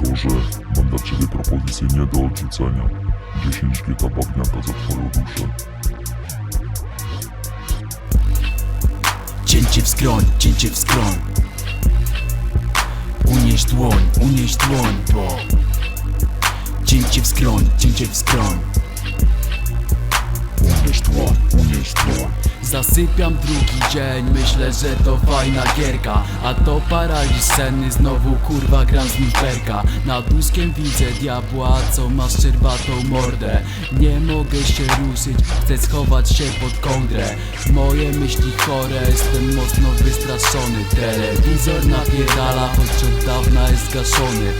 Igorze, mam dla ciebie propozycję nie do odrzucenia. 10 gieta bagniaka za twoją duszę. Cięcie w skroń, cięcie w skroń Unieś dłoń, unieś dłoń, bo Cięcie w skroń, cięcie w skroń Unieś dłoń, unieś dłoń. Zasypiam drugi dzień, myślę, że to fajna gierka. A to paraliż senny, znowu kurwa gram z nim Nad łóżkiem widzę diabła, co ma szczerbatą mordę. Nie mogę się ruszyć, chcę schować się pod kołdrę Moje myśli chore, jestem mocno wystraszony. Telewizor napierdala, choć od dawna jest zgaszony.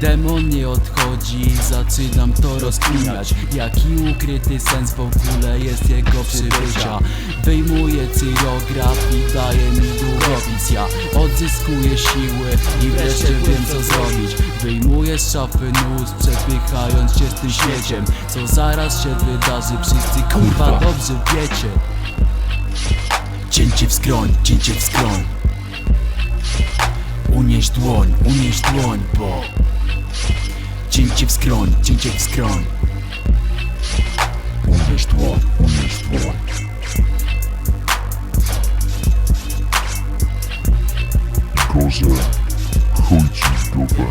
Demon nie odchodzi, zaczynam to rozkminiać. Jaki ukryty sens w ogóle jest jego przybycia Wyjmuję cyrograf i daję mi długopis Ja odzyskuję siły i wreszcie wiem co zrobić. Wyjmuję z szafy nóż, przepychając się z tym śmieciem. Co zaraz się wydarzy, wszyscy kurwa. dobrze wiecie. Cięcie w skroń, cięcie w skroń. Unieś dłoń, unieś dłoń, bo Cięcie w skroń, cięcie w skroń. Unieś dłoń, unieś dłoń. chorze Chodź w dupę.